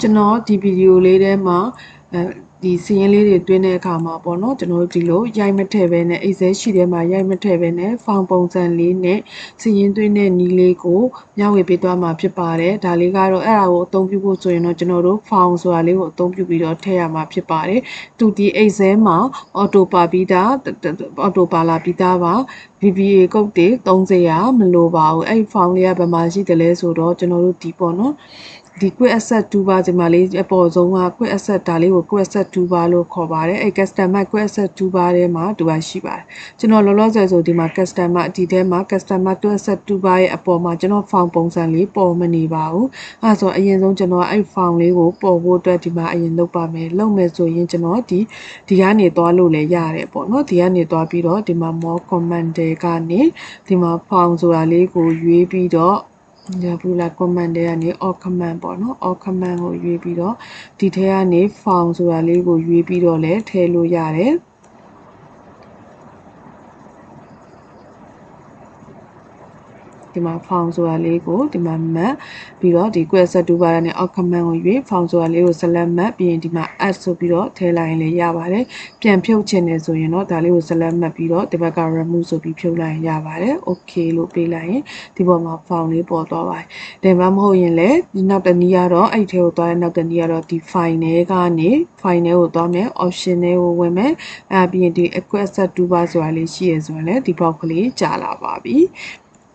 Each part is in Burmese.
ကျွန်တော်ဒီဗီဒီယိုလေးထဲမှာအဲဒီစီရင်လေးတွေတွင်းတဲ့အခါမှာပေါ့နော်ကျွန်တော်တို့ဒီလိုရိုက်မထည့်ပဲနဲ့ Excel ရှိထဲမှာရိုက်မထည့်ပဲနဲ့ form ပုံစံလေးနဲ့စီရင်တွင်းတဲ့နီးလေးကိုမျှဝေပေးသွားမှာဖြစ်ပါတယ်ဒါလေးကတော့အဲ့ဒါကိုအသုံးပြုဖို့ဆိုရင်တော့ကျွန်တော်တို့ form ဆိုတာလေးကိုအသုံးပြုပြီးတော့ထည့်ရမှာဖြစ်ပါတယ်သူဒီ Excel မှာ auto ပါပြီးသား auto ပါလာပြီးသားပါ VBA ကုတ်တွေ30ရမလိုပါဘူးအဲ့ form လေးကဘယ်မှာရှိတယ်လဲဆိုတော့ကျွန်တော်တို့ဒီပေါ့နော် ဒီ quick asset 2ပါးဒီမှာလေးအပေါ်ဆုံးက quick asset ဒါလေးကို quick asset 2ပါးလို့ခေါ်ပါတယ်အဲ customer quick asset 2ပါးထဲမှာသူကရှိပါတယ်ကျွန်တော်လောလောဆယ်ဆိုဒီမှာ customer ဒီထဲမှာ customer quick asset 2ပါးရဲ့အပေါ်မှာကျွန်တော် form ပုံစံလေးပေါ်မနေပါဘူးအဲဆိုအရင်ဆုံးကျွန်တော်အဲ့ form လေးကိုပေါ်ဖို့အတွက်ဒီမှာအရင်လုပ်ပါမယ်လုပ်မယ်ဆိုရင်ကျွန်တော်ဒီဒီကနေသွားလို့လည်းရတယ်ပေါ့နော်ဒီကနေသွားပြီးတော့ဒီမှာ more command တွေကနေဒီမှာ form ဆိုတာလေးကိုရွေးပြီးတော့ရ ဘူးလား command တွေကနေ all command ပေါ့နော် all command ကိုရွေးပြီးတော့ဒီထဲကနေ form ဆိုတာလေးကိုရွေးပြီးတော့လည်းထည့်လို့ရတယ် ဒီမှာ form ဆိုတာလေးကိုဒီမှာ map ပြီးတော့ဒီ query set 2ပါးနဲ့ out command ကိုရွေး form ဆိုတာလေးကို select map ပြီးရင်ဒီမှာ add ဆိုပြီးတော့ထည့်လိုက်ရင်လည်းရပါတယ်ပြန်ဖြုတ်ချင်တယ်ဆိုရင်တော့ဒါလေးကို select map ပြီးတော့ဒီဘက်က remove ဆိုပြီးဖြုတ်လိုက်ရင်ရပါတယ် okay လို့ပေးလိုက်ရင်ဒီပေါ်မှာ form လေးပေါ်သွားပါတယ်ဒါမှမဟုတ်ရင်လည်းဒီနောက်တနည်းကတော့အဲ့ထဲကိုသွားတဲ့နောက်တနည်းကတော့ဒီ file ထဲကနေ file ထဲကိုသွားမယ် option ထဲကိုဝင်မယ်အဲပြီးရင်ဒီ query set 2ပါးဆိုတာလေးရှိရဆိုရင်လည်းဒီ box ကလေးကြာလာပါပြီ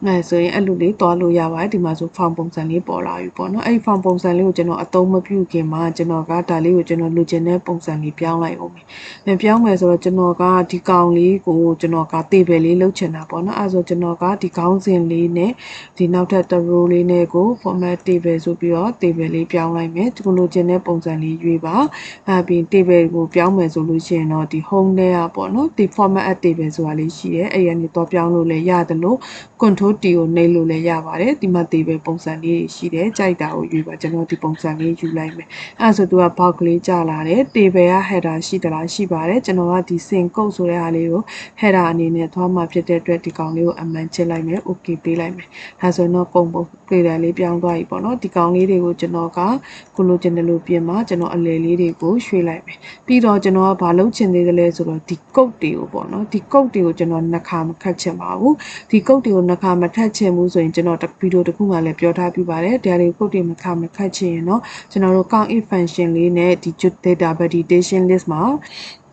အဲဆိုရင်အဲ့လိုလေးသွားလို့ရပါတယ်ဒီမှာဆို form ပုံစံလေးပေါ်လာပြီပေါ့နော်အဲ့ဒီ form ပုံစံလေးကိုကျွန်တော်အသုံးမပြုခင်မှာကျွန်တော်ကဒါလေးကိုကျွန်တော်လိုချင်တဲ့ပုံစံလေးပြောင်းလိုက်အောင်မယ်။ပြန်ပြောင်းမယ်ဆိုတော့ကျွန်တော်ကဒီကောင်လေးကိုကျွန်တော်က table လေးလုပ်ချင်တာပေါ့နော်။အဲဆိုကျွန်တော်ကဒီခေါင်းစဉ်လေးနဲ့ဒီနောက်ထပ် row လေးနဲ့ကို format table ဆိုပြီးတော့ table လေးပြောင်းလိုက်မယ်။ဒီလိုချင်တဲ့ပုံစံလေးရွေးပါ။အဲပြီး table ကိုပြောင်းမယ်ဆိုလို့ရှိရင်တော့ဒီ home ထဲကပေါ့နော်ဒီ format table ဆိုတာလေးရှိတယ်။အဲ့ရနေတော့ပြောင်းလို့လည်းရတယ်လို့ control T ကိုနှိပ်လို့လည်းရပါတယ်ဒီမှာတေပဲပုံစံလေးရှိတယ်ကြိုက်တာကိုယူပါကျွန်တော်ဒီပုံစံလေးယူလိုက်မယ်အဲဆိုသူကဘောက်ကလေးကြာလာတယ်တေပဲက header ရှိသလားရှိပါတယ်ကျွန်တော်ကဒီ sin code ဆိုတဲ့ဟာလေးကို header အနေနဲ့သွားမှာဖြစ်တဲ့အတွက်ဒီကောင်လေးကိုအမှန်ချစ်လိုက်မယ် okay ပေးလိုက်မယ်အဲဆိုတော့ပုံပုံပြေတယ်လေးပြောင်းသွားပြီပေါ့နော်ဒီကောင်လေးတွေကိုကျွန်တော်ကကိုလိုချင်တယ်လို့ပြင်မှာကျွန်တော်အလယ်လေးတွေကိုရွှေ့လိုက်မယ်ပြီးတော့ကျွန်တော်ကဘာလုပ်ချင်သေးတယ်လဲဆိုတော့ဒီ code တွေကိုပေါ့နော်ဒီ code တွေကိုကျွန်တော်နှစ်ခါမခတ်ချင်ပါဘူးဒီ code တွေကိုနှစ်ခါမထက်ချင်ဘူးဆိုရင်ကျွန်တော်ဗီဒီယိုတစ်ခုမှလည်းပြောထားပြပါတယ်ဒါတွေကုတ်တွေမခမခတ်ချင်ရင်တော့ကျွန်တော်တို့ count if function လေးနဲ့ဒီ data validation list မှာ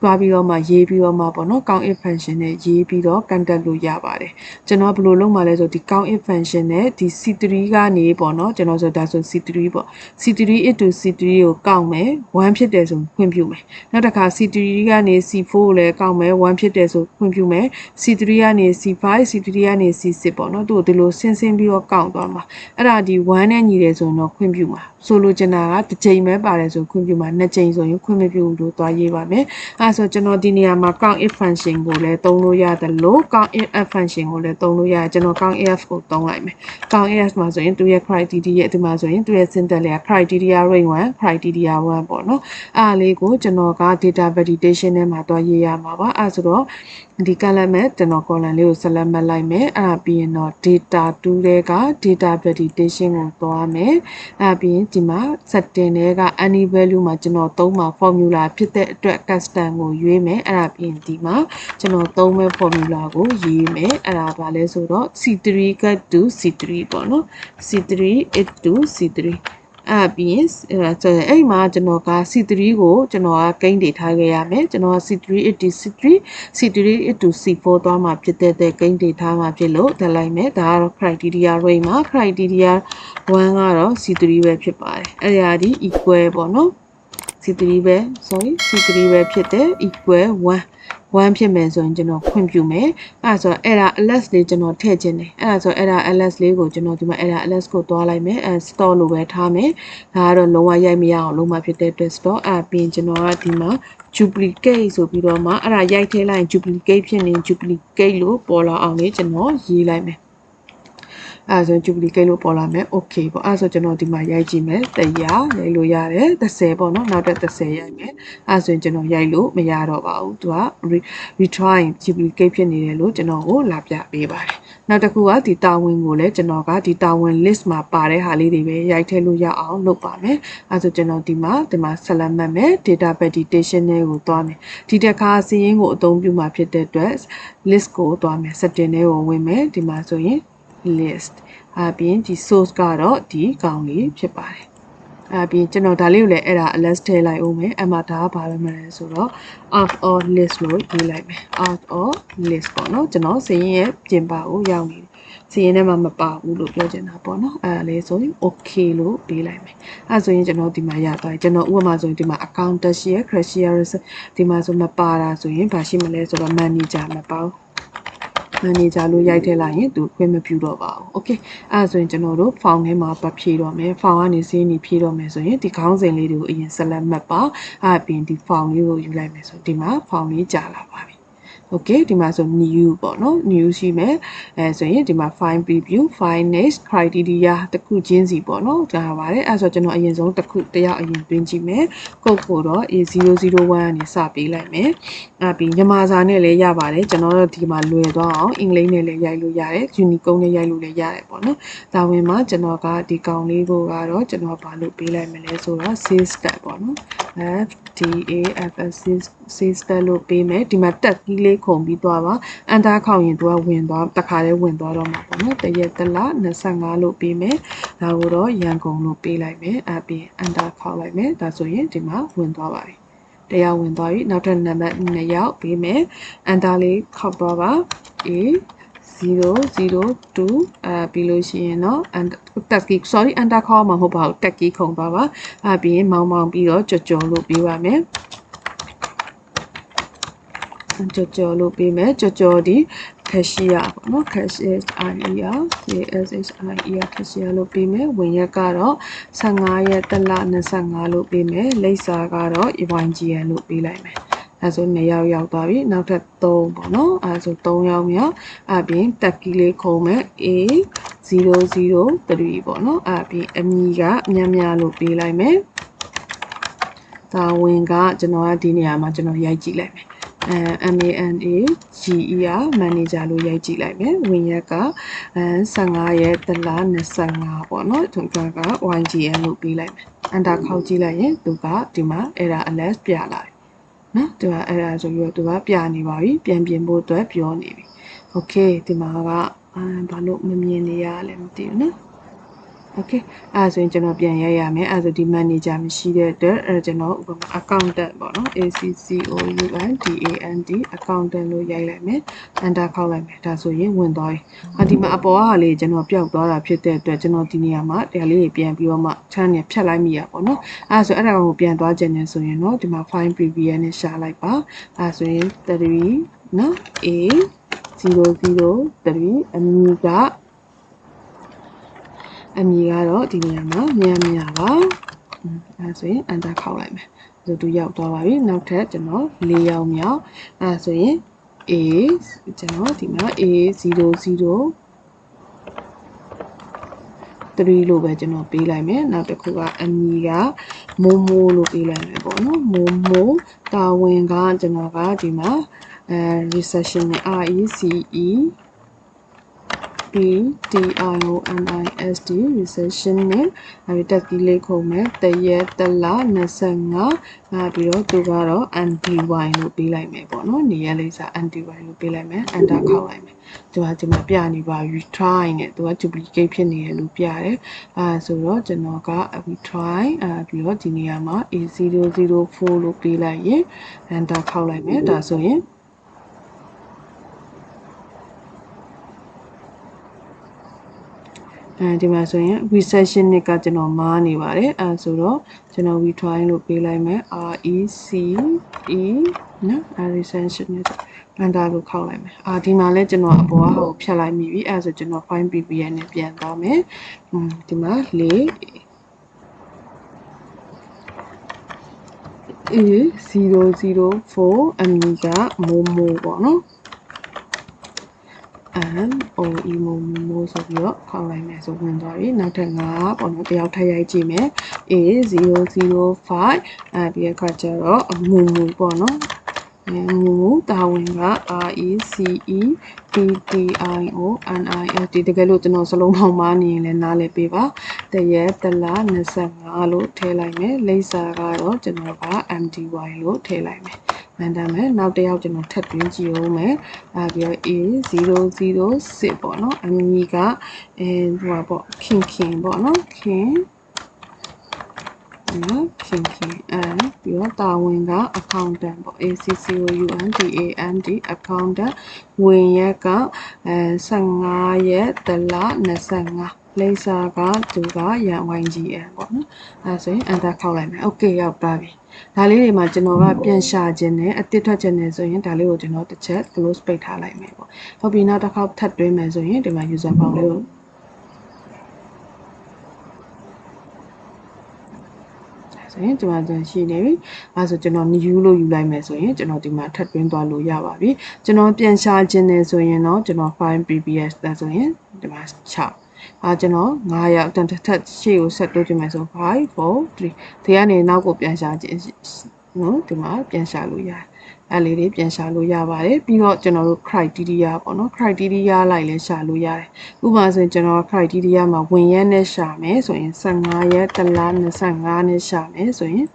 သွားပြီးတော့မှရေးပြီးတော့မှပေါ့နော် count if function နဲ့ရေးပြီးတော့ contact လို့ရပါတယ်ကျွန်တော်ဘယ်လိုလုပ်မှာလဲဆိုဒီ count if function နဲ့ဒီ c3 ကနေပေါ့နော်ကျွန်တော်ဆိုဒါဆို c3 ပေါ့ c3 into c3 ကိုကောက်မယ်1ဖြစ်တယ်ဆိုခွင့်ပြုမယ်နောက်တစ်ခါ c3 ကနေ c4 ကိုလည်းကောက်မယ်1ဖြစ်တယ်ဆိုခွင့်ပြုမယ် c3 ကနေ c5 c3 ကနေ c6 ပေါ့နော်သူ့ကိုဒီလိုဆင်းဆင်းပြီးတော့ကောက်သွားမှာအဲ့ဒါဒီ1နဲ့ညီတယ်ဆိုရင်တော့ခွင့်ပြုမှာ ဆိုလိုချင်တာကတစ်ချိန်ပဲပါတယ်ဆိုခွင့်ပြုမှာနှစ်ချိန်ဆိုရင်ခွင့်မပြုဘူးလို့သွားရေးပါမယ်အဲဆိုကျွန်တော်ဒီနေရာမှာ count if function ကိုလည်းသုံးလို့ရတယ်လို့ count if function ကိုလည်းသုံးလို့ရတယ်ကျွန်တော် count if ကိုသုံးလိုက်မယ် count if မှာဆိုရင်သူရဲ့ criteria ဒီမှာဆိုရင်သူရဲ့ syntax လေးက criteria range 1 criteria 1ပေါ့နော်အားလေးကိုကျွန်တော်က data validation ထဲမှာသွားရေးရမှာပါအဲဆိုတော့ဒီ column မဲ့ကျွန်တော် column လေးကို select မှတ်လိုက်မယ်အဲ့ဒါပြီးရင်တော့ data 2တဲ့က data validation ကိုသွားမယ်အဲ့ပြီးရင်ဒီမှာ setting တွေက any value မှာကျွန်တော်သုံးမှာ formula ဖြစ်တဲ့အတွက် custom ကိုရွေးမယ်အဲ့ဒါပြီးရင်ဒီမှာကျွန်တော်သုံးမဲ့ formula ကိုရေးမယ်အဲ့ဒါပါလဲဆိုတော့ c3 get to c3 ပေါ့နော် c3 it to c3 အဲ့ပြီးရင်ဆိုရင်အဲ့မှာကျွန်တော်က C3 ကိုကျွန်တော်ကဂိမ်းတွေထားခဲ့ရမယ်ကျွန်တော်က C3 it C3 C3 it C4 သွားမှာဖြစ်တဲ့တဲ့ဂိမ်းတွေထားမှာဖြစ်လို့တက်လိုက်မယ်ဒါကတော့ criteria range မှာ criteria 1ကတော့ C3 ပဲဖြစ်ပါတယ်အဲ့ဒါဒီ equal ပေါ့နော် C3 ပဲ sorry C3 ပဲဖြစ်တဲ့ equal 1 1ဖြစ်မယ်ဆိုရင်ကျွန်တော်ခွင့်ပြုမယ်အဲဒါဆိုအဲ့ဒါ ls လေးကျွန်တော်ထည့်ခြင်းတယ်အဲ့ဒါဆိုအဲ့ဒါ ls လေးကိုကျွန်တော်ဒီမှာအဲ့ဒါ ls ကိုတွားလိုက်မယ်အဲ store လို့ပဲထားမယ်ဒါကတော့လုံးဝရိုက်မရအောင်လုံးဝဖြစ်တဲ့အတွက် store အဲပြီးကျွန်တော်ကဒီမှာ duplicate ဆိုပြီးတော့မှအဲ့ဒါရိုက်ထည့်လိုက်ရင် duplicate ဖြစ်နေ duplicate လို့ပေါ်လာအောင်လေးကျွန်တော်ရေးလိုက်မယ် အဲဆို duplicate လို့ပေါ်လာမယ် okay ပေါ့အဲဆိုကျွန်တော်ဒီမှာရိုက်ကြည့်မယ်100ရိုက်လို့ရတယ်30ပေါ့နော်နောက်တစ်30ရိုက်မယ်အဲဆိုရင်ကျွန်တော်ရိုက်လို့မရတော့ပါဘူးသူက retry duplicate ဖြစ်နေတယ်လို့ကျွန်တော်ကိုလာပြပေးပါတယ်နောက်တစ်ခုကဒီတာဝန်ကိုလည်းကျွန်တော်ကဒီတာဝန် list မှာပါတဲ့ဟာလေးတွေပဲရိုက်ထည့်လို့ရအောင်လုပ်ပါမယ်အဲဆိုကျွန်တော်ဒီမှာဒီမှာဆက်လက်မှတ်မယ် data validation တွေကိုသွားမယ်ဒီတစ်ခါစီးရင်ကိုအသုံးပြုမှာဖြစ်တဲ့အတွက် list ကိုသွားမယ် setting တွေကိုဝင်မယ်ဒီမှာဆိုရင် list အပြင်ဒီ source ကတော့ဒီကောင်လေးဖြစ်ပါတယ်အပြင်ကျွန်တော်ဒါလေးကိုလည်းအဲ့ဒါ alert ထည့်လိုက်အောင်မယ်အမှဒါကဘာပဲမလဲဆိုတော့ out of list လို့ရေးလိုက်မယ် out of list ပေါ့နော်ကျွန်တော်စရင်ရဲ့ပြင်ပါကိုရောက်နေတယ်စီရင်ထဲမှာမပါဘူးလို့ပြောချင်တာပေါ့နော်အဲဒါလေးဆိုရင် okay လို့ပေးလိုက်မယ်အဲဆိုရင်ကျွန်တော်ဒီမှာရသွားပြီကျွန်တော်ဥပမာဆိုရင်ဒီမှာ account တက်ရှိရ cashier ဒီမှာဆိုမပါတာဆိုရင်ဘာရှိမလဲဆိုတော့ manager မပါဘူး manager လို့ရိုက်ထည့်လိုက်ရင်သူခွင့်မပြုတော့ပါဘူး okay အဲဒါဆိုရင်ကျွန်တော်တို့ form ထဲမှာပတ်ဖြည့်တော့မယ် form ကနေစင်းနေဖြည့်တော့မယ်ဆိုရင်ဒီခေါင်းစဉ်လေးတွေကိုအရင် select မှတ်ပါအဲအပြင်ဒီ form လေးကိုယူလိုက်မယ်ဆိုဒီမှာ form လေးကြာလာပါပြီ okay ဒီမှာဆို new ပေါ့နော် new ရှိမယ်အဲဆိုရင်ဒီမှာ file preview file next criteria တစ်ခုချင်းစီပေါ့နော်ကြာပါတယ်အဲဆိုကျွန်တော်အရင်ဆုံးတစ်ခုတယောက်အရင်တွင်းကြည့်မယ်ကုတ်ကိုတော့ A001 ကနေစပေးလိုက်မယ်အဲပြီးမြန်မာစာနဲ့လည်းရပါတယ်ကျွန်တော်တို့ဒီမှာလွယ်သွားအောင်အင်္ဂလိပ်နဲ့လည်းရိုက်လို့ရတယ် Unicode နဲ့ရိုက်လို့လည်းရတယ်ပေါ့နော်ဒါဝင်မှာကျွန်တော်ကဒီကောင်လေးကိုကတော့ကျွန်တော်ဘာလို့ပေးလိုက်မလဲဆိုတော့ save step ပေါ့နော် F D A F S save step လို့ပေးမယ်ဒီမှာတက်ကြီးလေးခုံပြီးသွားပါအန်တာခေါင်ရင်သူကဝင်သွားတခါလေးဝင်သွားတော့မှာပေါ့နော်တရက်တလ25လို့ပေးမယ်ဒါကိုတော့ရန်ကုန်လို့ပေးလိုက်မယ်အပြင်အန်တာခေါက်လိုက်မယ်ဒါဆိုရင်ဒီမှာဝင်သွားပါပြီတရားဝင်သွားပြီနောက်ထပ်နံပါတ်2ရောက်ပေးမယ်အန်တာလေးခောက်သွားပါ A 002အဲပြီးလို့ရှိရင်တော့တက်ကီ sorry အန်တာခေါ်မှာမဟုတ်ပါဘူးတက်ကီခုံပါပါအဲပြီးရင်မောင်းမောင်းပြီးတော့ကြော်ကြော်လို့ပြီးပါမယ် ကြော်ကြော်လို့ပြီးမယ်ကြော်ကြော်ဒီ cashier ပေါ့နော် cashier IER CSHIER cashier လို့ပြီးမယ်ဝင်ရက်ကတော့15ရက်တလ25လို့ပြီးမယ်လိပ်စာကတော့ YGN လို့ပြီးလိုက်မယ်အဲဆို2ယောက်ရောက်သွားပြီနောက်ထပ်3ပေါ့နော်အဲဆို3ယောက်မြောက်အပြင်တက်ကီလေးခုံမယ် A 003ပေါ့နော်အပြင်အမီကအများများလို့ပေးလိုက်မယ်ဒါဝင်ကကျွန်တော်ကဒီနေရာမှာကျွန်တော်ရိုက်ကြည့်လိုက်မယ် အဲ MANA GE က manager လို့ရိုက်ကြည့်လိုက်မယ်ဝင်ရက်က15ရက်တလား25ပေါ့နော်သူကက YGN လို့ပေးလိုက်မယ် enter ခေါက်ကြည့်လိုက်ရင်သူကဒီမှာ error alert ပြလာတယ်နော်သူက error ဆိုပြီးတော့သူကပြနေပါပြီပြန်ပြင်ဖို့အတွက်ပြောနေပြီ okay ဒီမှာကဘာလို့မမြင်နေရလဲမသိဘူးနော် okay အဲဆိုရင်ကျွန်တော်ပြန်ရိုက်ရမယ်အဲဆိုဒီ manager မရှိတဲ့အတွက်အဲကျွန်တော်ဥပမာ accountant ပေါ့နော် A C C O U N D A N D accountant လို့ရိုက်လိုက်မယ် enter ခောက်လိုက်မယ်ဒါဆိုရင်ဝင်သွားပြီအဒီမှာအပေါ်ကဟာလေးကျွန်တော်ပျောက်သွားတာဖြစ်တဲ့အတွက်ကျွန်တော်ဒီနေရာမှာတရားလေးတွေပြန်ပြီးတော့မှ channel နဲ့ဖြတ်လိုက်မိရပေါ့နော်အဲဆိုအဲ့ဒါကိုပြန်သွားခြင်းနဲ့ဆိုရင်တော့ဒီမှာ file preview နဲ့ရှာလိုက်ပါအဲဆိုရင်3နော် A 003အမီက အမည်ကတော့ဒီနေရာမှာမြန်မြန်ပါအဲဆိုရင် enter ခောက်လိုက်မယ်ဆိုသူရောက်သွားပါပြီနောက်ထပ်ကျွန်တော်၄ယောက်မြောက်အဲဆိုရင် A ကျွန်တော်ဒီမှာ A 00 3လို့ပဲကျွန်တော်ပေးလိုက်မယ်နောက်တစ်ခုကအမည်ကမိုမိုလို့ပေးလိုက်မယ်ပေါ့နော်မိုမိုတာဝန်ကကျွန်တော်ကဒီမှာအဲ recession နဲ့ RECE P T I O N I S T recession နဲ့အဲဒီတက်ကီလေးခုံမဲ့တရက်တလ25အဲပြီးတော့သူကတော့ anti y လို့ပေးလိုက်မယ်ပေါ့နော်နေရလေးစား anti y လို့ပေးလိုက်မယ် enter ခောက်လိုက်မယ်သူကဒီမှာပြနေပါ retry နဲ့သူက duplicate ဖြစ်နေတယ်လို့ပြတယ်အဲဆိုတော့ကျွန်တော်က retry အဲပြီးတော့ဒီနေရာမှာ A004 လို့ပေးလိုက်ရင် enter ခောက်လိုက်မယ်ဒါဆိုရင် အဲဒီမှာဆိုရင် recession နှစ်ကကျွန်တော်မားနေပါတယ်အဲဆိုတော့ကျွန်တော် retry လို့ပေးလိုက်မယ် R E C E နော် recession နှစ်အန်တာကိုခောက်လိုက်မယ်အာဒီမှာလဲကျွန်တော်အပေါ်ကဟိုဖြတ်လိုက်မိပြီအဲဆိုကျွန်တော် fine ppn နဲ့ပြန်သွားမယ်ဒီမှာ၄ A004 အမီကမိုမိုပေါ့နော် M O E မိုမိုဆိုပြီးတော့ခေါက်လိုက်မယ်ဆိုဝင်သွားပြီနောက်ထပ်5ပေါ့နော်တယောက်ထပ်ရိုက်ကြည့်မယ် A005 အဲပြီးရခါကျတော့မိုမိုပေါ့နော်အဲမူမူတာဝန်က R E C E T T I O N I S T တကယ်လို့ကျွန်တော်စလုံးပေါင်းမနေရင်လည်းနားလည်ပေးပါတရက်တလ25လို့ထည့်လိုက်မယ်လိပ်စာကတော့ကျွန်တော်က MDY လို့ထည့်လိုက်မယ် မှန်တယ်မယ်နောက်တစ်ယောက်ကျွန်တော်ထပ်တွင်းကြည့်အောင်မယ်အဲပြီးတော့ A006 ပေါ့နော်အမီကအဲဟိုပါပေါ့ခင်ခင်ပေါ့နော်ခင်နော်ခင်ခင်အဲပြီးတော့တာဝန်က accountant ပေါ့ A C C O U N T A N D accountant ဝင်ရက်ကအဲ15ရက်တလ25လိပ်စာကသူကရန် YGN ပေါ့နော်အဲဆိုရင် enter ခောက်လိုက်မယ် okay ရောက်ပါပြီ ဒါလေးတွေမှာကျွန်တော်ကပြန်ရှာခြင်းနဲ့အတစ်ထွက်ခြင်းနဲ့ဆိုရင်ဒါလေးကိုကျွန်တော်တစ်ချက် close ပိတ်ထားလိုက်မယ်ပေါ့ဟုတ်ပြီနောက်တစ်ခေါက်ထပ်တွင်းမယ်ဆိုရင်ဒီမှာ user form လေးကို ဆိုရင်ဒီမှာကျွန်တော်ရှိနေပြီအဲဆိုကျွန်တော် new လို့ယူလိုက်မယ်ဆိုရင်ကျွန်တော်ဒီမှာထပ်တွင်းသွားလို့ရပါပြီကျွန်တော်ပြန်ရှာခြင်းနဲ့ဆိုရင်တော့ကျွန်တော် file pbs ဒါဆိုရင်ဒီမှာ6အာကျွန်တော်9ရောက်တန်ထက်ရှေ့ကိုဆက်တိုးကြည့်မယ်ဆို5 4 3ဒီကနေနောက်ကိုပြန်ရှာခြင်း နော်ဒီမှာပြန်ရှာလို့ရတယ်အဲ့လေးတွေပြန်ရှာလို့ရပါတယ်ပြီးတော့ကျွန်တော်တို့ criteria ပေါ့နော် criteria လိုက်လဲရှာလို့ရတယ်ဥပမာဆိုရင်ကျွန်တော် criteria မှာဝင်ရက်နဲ့ရှာမယ်ဆိုရင်15ရက်တလား25နဲ့ရှာမယ်ဆိုရင်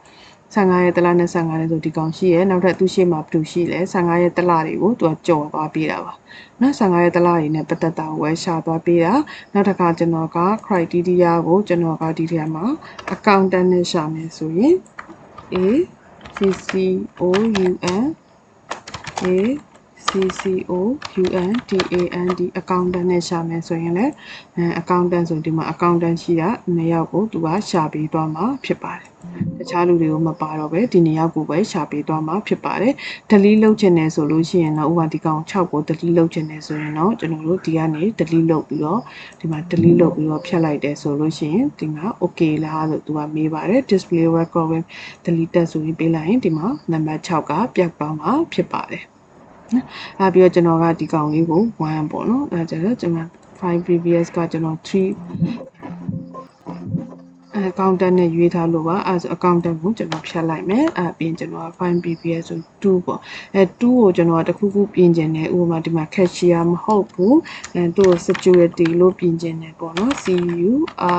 15ရက်တလ25ရက်ဆိုဒီကောင်ရှိရဲ့နောက်ထပ်သူ့ရှေ့မှာဘယ်သူရှိလဲ15ရက်တလတွေကိုသူကကြော်သွားပေးတာပါနော်15ရက်တလတွေနဲ့ပတ်သက်တာကိုဝယ်ရှာသွားပေးတာနောက်တစ်ခါကျွန်တော်က criteria ကိုကျွန်တော်ကဒီထဲမှာ accountant နဲ့ရှာမယ်ဆိုရင် A C C O U N A C C O U N T A N D accountant နဲ့ရှာမယ်ဆိုရင်လည်းအဲ accountant ဆိုဒီမှာ accountant ရှိတာနှစ်ယောက်ကိုသူကရှာပေးသွားမှာဖြစ်ပါတယ်တခြားလူတွေကိုမပါတော့ပဲဒီနှစ်ယောက်ကိုပဲရှာပေးသွားမှာဖြစ်ပါတယ် delete လုပ်ချင်တယ်ဆိုလို့ရှိရင်တော့ဥပမာဒီကောင်6ကို delete လုပ်ချင်တယ်ဆိုရင်တော့ကျွန်တော်တို့ဒီကနေ delete လုပ်ပြီးတော့ဒီမှာ delete လုပ်ပြီးတော့ဖြတ်လိုက်တယ်ဆိုလို့ရှိရင်ဒီမှာ okay လားလို့သူကမေးပါတယ် display record with deleted ဆိုပြီးပေးလိုက်ရင်ဒီမှာနံပါတ်6ကပြတ်သွားမှာဖြစ်ပါတယ် နော်အဲပြီးတော့ကျွန်တော်ကဒီကောင်လေးကို1ပေါ့နော်အဲကျတော့ကျွန်တော်5 previous ကကျွန်တော်3 အဲအကောင့်တက်နဲ့ရွေးထားလို့ပါအဲဆိုအကောင့်တက်ကိုကျွန်တော်ဖြတ်လိုက်မယ်အဲပြီးကျွန်တော် fine pps ဆို2ပေါ့အဲ2ကိုကျွန်တော်တခုခုပြင်ကျင်တယ်ဥပမာဒီမှာ cashier မဟုတ်ဘူးအဲသူ့ကို security လို့ပြင်ကျင်တယ်ပေါ့နော် c u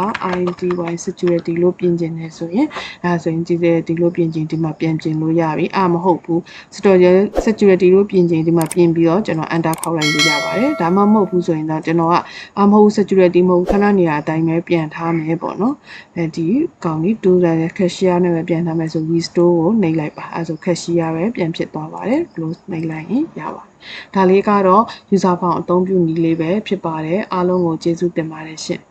r i d y security လို့ပြင်ကျင်တယ်ဆိုရင်အဲဆိုရင်ဒီဒီလို့ပြင်ကျင်ဒီမှာပြန်ပြင်လို့ရပြီအာမဟုတ်ဘူး storage security လို့ပြင်ကျင်ဒီမှာပြင်ပြီးတော့ကျွန်တော် enter ခေါက်လိုက်လို့ရပါတယ်ဒါမှမဟုတ်ဘူးဆိုရင်တော့ကျွန်တော်ကအာမဟုတ် security မဟုတ်ခဏနေရာအတိုင်းပဲပြန်ထားမယ်ပေါ့နော်အဲဒီကောင်ကြီးတူတယ် cashier နဲ့ပဲပြန်ထားမယ်ဆို restore ကိုနှိပ်လိုက်ပါအဲဆို cashier ပဲပြန်ဖြစ်သွားပါတယ် close နှိပ်လိုက်ရင်ရပါတယ်ဒါလေးကတော့ user form အသုံးပြုနည်းလေးပဲဖြစ်ပါတယ်အားလုံးကိုကျေးဇူးတင်ပါတယ်ရှင်